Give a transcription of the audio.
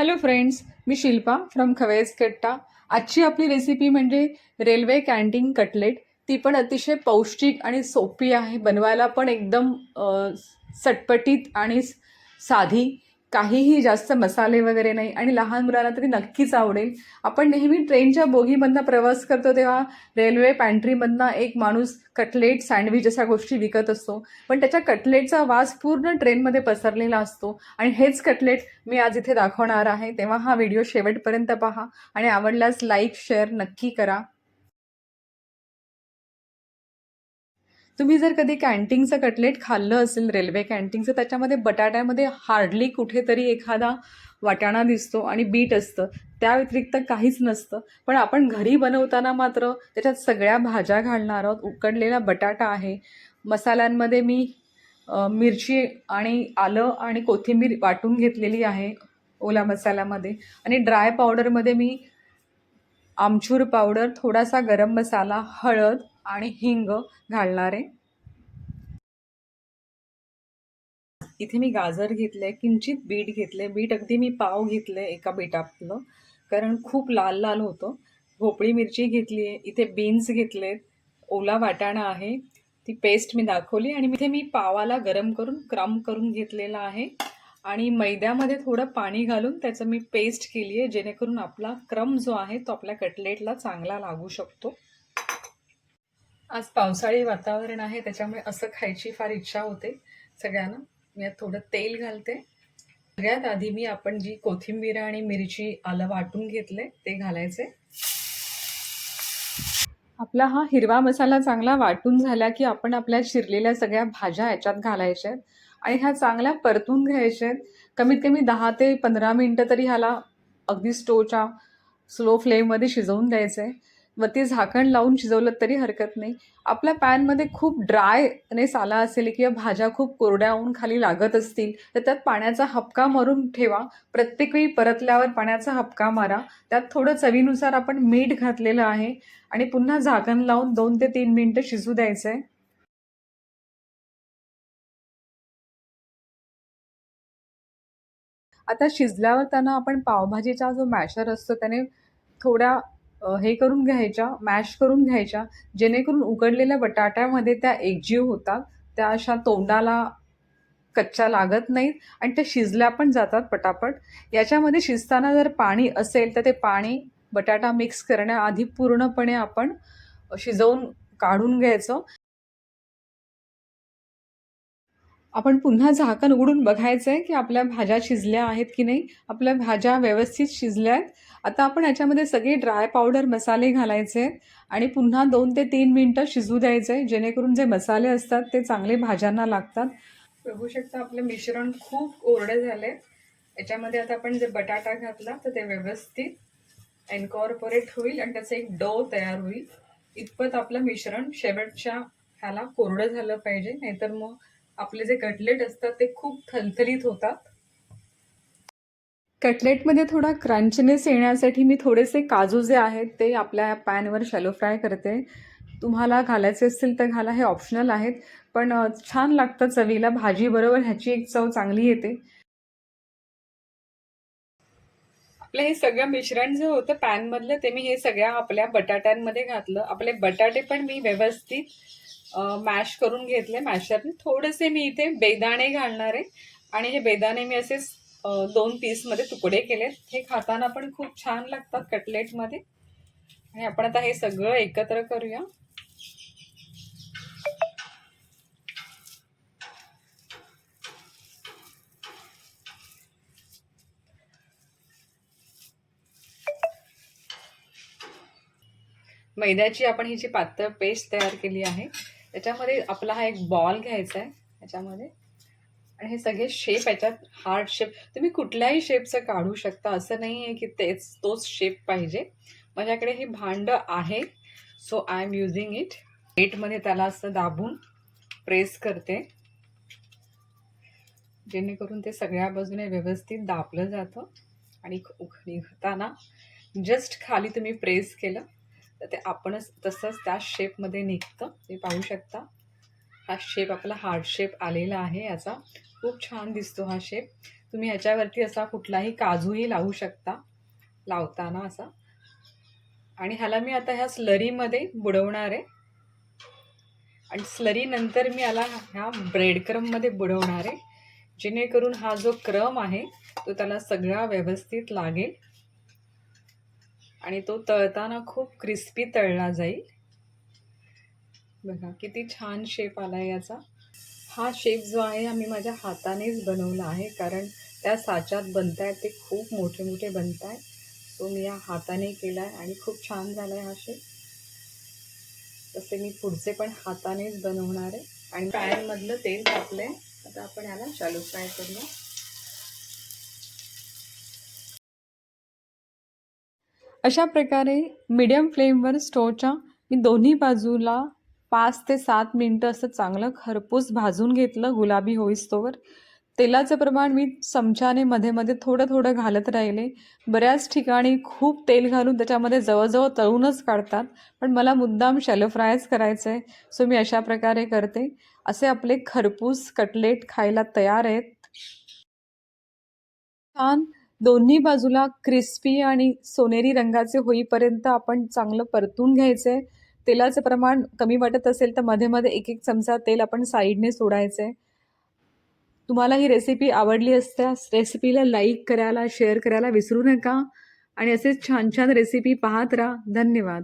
Hello friends मी Shilpa from Khavej Katta. आजची आपली रेसिपी म्हणजे रेल्वे कॅन्टीन कटलेट ती पण अतिशय पौष्टिक आणि सोपी आहे. बनवायला पण एकदम सटपटीत आणि साधी. काहीही जास्त मसाले वगैरे नाही आणि लहान मुलांना तरी नक्कीच आवडेल. आपण नेहमी ट्रेनच्या बोगीमधनं प्रवास करतो तेव्हा रेल्वे पॅन्ट्रीमधनं एक माणूस कटलेट सँडविच अशा गोष्टी विकत असतो. पण त्याच्या कटलेटचा वास पूर्ण ट्रेनमध्ये पसरलेला असतो. आणि हेच कटलेट मी आज इथे दाखवणार आहे. तेव्हा हा व्हिडिओ शेवटपर्यंत पहा आणि आवडल्यास लाईक शेअर नक्की करा. तुम्ही जर कधी कॅन्टीनचं कटलेट खाल्लं असेल रेल्वे कॅन्टीनचं त्याच्यामध्ये बटाट्यामध्ये हार्डली कुठेतरी एखादा वाटाणा दिसतो आणि बीट असतं. त्या व्यतिरिक्त काहीच नसतं. पण आपण घरी बनवताना मात्र त्याच्यात सगळ्या भाज्या घालणार आहोत. उकडलेला बटाटा आहे. मसाल्यांमध्ये मी मिरची आणि आलं आणि कोथिंबीर वाटून घेतलेली आहे ओला मसाल्यामध्ये. आणि ड्राय पावडरमध्ये मी आमचूर पावडर थोडासा गरम मसाला हळद आणि हिंग घालणार आहे. इथे मी गाजर घेतले किंचित बीट घेतले. बीट अगदी मी पाव घेतले एका बीटातलं कारण खूप लाल लाल होतं. भोपळी मिरची घेतली आहे इथे बीन्स घेतलेत. ओला वाटाणा आहे. ती पेस्ट मी दाखवली आणि इथे मी पावाला गरम करून क्रम करून घेतलेला आहे. आणि मैद्यामध्ये थोडं पाणी घालून त्याचं मी पेस्ट केली आहे जेणेकरून आपला क्रम जो आहे तो आपल्या कटलेटला चांगला लागू शकतो. आज पावसाळी वातावरण आहे त्याच्यामुळे असं खायची फार इच्छा होते सगळ्यांना. मी यात थोडं तेल घालते. सगळ्यात आधी मी आपण जी कोथिंबीर आणि मिरची आलं वाटून घेतले ते घालायचे. आपला हा हिरवा मसाला चांगला वाटून झाला की आपण आपल्या शिरलेल्या सगळ्या भाज्या याच्यात घालायच्या. आहेत आणि ह्या चांगल्या परतून घ्यायच्या. आहेत कमीत कमी दहा ते पंधरा मिनटं तरी ह्याला अगदी स्टोवच्या स्लो फ्लेममध्ये शिजवून द्यायचं आहे वरती झाकण लावून शिजवलं तरी हरकत नाही. आपल्या पॅनमध्ये खूप ड्रायनेस आला असेल किंवा भाज्या खूप कोरड्या होऊन खाली लागत असतील तर त्यात पाण्याचा हपका मारून ठेवा. प्रत्येक वेळी परतल्यावर पाण्याचा हपका मारा. त्यात थोडं चवीनुसार आपण मीठ घातलेलं आहे आणि पुन्हा झाकण लावून दोन ते तीन मिनटं शिजू द्यायचं आहे आता शिजल्यावर त्यांना आपण पावभाजीचा जो मॅशर असतो त्याने थोड्या हे करून घ्यायच्या मॅश करून घ्यायच्या. जेणेकरून उकडलेल्या बटाट्यामध्ये त्या एकजीव होतात. त्या अशा तोंडाला कच्च्या लागत नाहीत आणि त्या शिजल्या पण जातात पटापट. याच्यामध्ये शिजताना जर पाणी असेल तर ते पाणी बटाटा मिक्स करण्याआधी पूर्णपणे आपण शिजवून काढून घ्यायचं. आपण पुन्हा झाकण उघडून बघायचं आहे की आपल्या भाज्या शिजल्या आहेत की नाही. आपल्या भाज्या व्यवस्थित शिजल्या आहेत आता आपण याच्यामध्ये सगळे ड्राय पावडर मसाले घालायचे आहेत आणि पुन्हा दोन ते तीन मिनटं शिजू द्यायचे आहे जेणेकरून जे मसाले असतात ते चांगले भाज्यांना लागतात. बघू शकता आपलं मिश्रण खूप कोरडे झाले याच्यामध्ये आता आपण जे बटाटा घातला तर ते व्यवस्थित एन्कॉर्पोरेट होईल आणि त्याचं एक डो तयार होईल. इतपत आपलं मिश्रण शेवटच्या ह्याला कोरडं झालं पाहिजे. नाहीतर मग आपले जे कटलेट असतात ते खूप थलथलीत होतात. कटलेटमध्ये थोडा क्रंचनेस येण्यासाठी मी थोडेसे काजू जे आहेत ते आपल्या पॅनवर शॅलो फ्राय करते. तुम्हाला घालायचे असतील तर घाला हे ऑप्शनल आहेत. पण छान लागतं चवीला. भाजीबरोबर ह्याची एक चव चांगली येते. आपलं हे सगळं मिश्रण जे होतं पॅनमधलं ते मी हे सगळ्या आपल्या बटाट्यांमध्ये घातलं. आपले बटाटे पण मी व्यवस्थित मॅश करून घेतले. मॅशरने थोडेसे मी इथे बेदाणे घालणार आहे. आणि हे बेदाणे मी असे दोन पीसमध्ये तुकडे केलेत. हे खाताना पण खूप छान लागतात कटलेटमध्ये. आणि आपण आता हे सगळं एकत्र करूया. मैद्याची आपण ही जी पातळ पेस्ट तयार केली आहे त्याच्यामध्ये आपला हा एक बॉल घ्यायचा आहे याच्यामध्ये आणि हे सगळे शेप याच्यात हार्ड शेप तुम्ही कुठल्याही शेपचं काढू शकता. असं नाही आहे की तेच तोच शेप पाहिजे. माझ्याकडे हे भांडं आहे so I am using it प्लेटमध्ये त्याला असं दाबून प्रेस करते. जेणेकरून ते सगळ्या बाजूने व्यवस्थित दाबलं जातं. आणि निघताना जस्ट खाली तुम्ही प्रेस केलं. तर ते आपणच तसंच त्या शेपमध्ये निघतं. तुम्ही पाहू शकता. हा शेप आपला हार्ड शेप आलेला आहे याचा. खूप छान दिसतो हा शेप तुम्ही ह्याच्यावरती असा कुठलाही काजूही लावू शकता. लावताना असा. आणि ह्याला मी आता ह्या स्लरीमध्ये बुडवणार आहे. आणि स्लरीनंतर मी याला ह्या ब्रेड क्रममध्ये बुडवणार आहे. जेणेकरून हा जो क्रम आहे तो त्याला सगळा व्यवस्थित लागेल. आणि तो तळताना खूप क्रिस्पी तळला जाईल. बघा किती छान शेप आला आहे याचा. हा शेप जो आहे हा मी माझ्या हातानेच बनवला आहे कारण त्या साच्यात बनत आहेत ते खूप मोठे मोठे बनत आहेत सो मी या हाताने केला आहे आणि खूप छान झाला आहे हा शेप तसे मी पुढचे पण हातानेच बनवणार आहे. आणि पॅनमधलं तेल टाकलं आहे आता आपण याला शालो फ्राय करूया. अशा प्रकारे मीडियम फ्लेमवर स्टोवच्या मी दोन्ही बाजूला पाच ते सात मिनटं असं चांगलं खरपूस भाजून घेतलं गुलाबी होईस्तोवर. तेलाचं प्रमाण मी चमच्याने मध्ये मध्ये थोडं थोडं घालत राहिले. बऱ्याच ठिकाणी खूप तेल घालून त्याच्यामध्ये जवळजवळ तळूनच काढतात पण मला मुद्दाम शॅलो फ्रायच करायचं आहे सो मी अशा प्रकारे करते. असे आपले खरपूस कटलेट खायला तयार आहेत. छान दोन्ही बाजूला क्रिस्पी आणि सोनेरी रंगाचे होईपर्यंत आपण चांगलं परतून घ्यायचं आहे तेलाचं प्रमाण कमी वाटत असेल तर मध्ये मध्ये एक एक चमचा तेल आपण साईडने सोडायचं आहे तुम्हाला ही रेसिपी आवडली असल्यास रेसिपीला लाईक करायला शेअर करायला विसरू नका. आणि असेच छान छान रेसिपी पाहत राहा. धन्यवाद.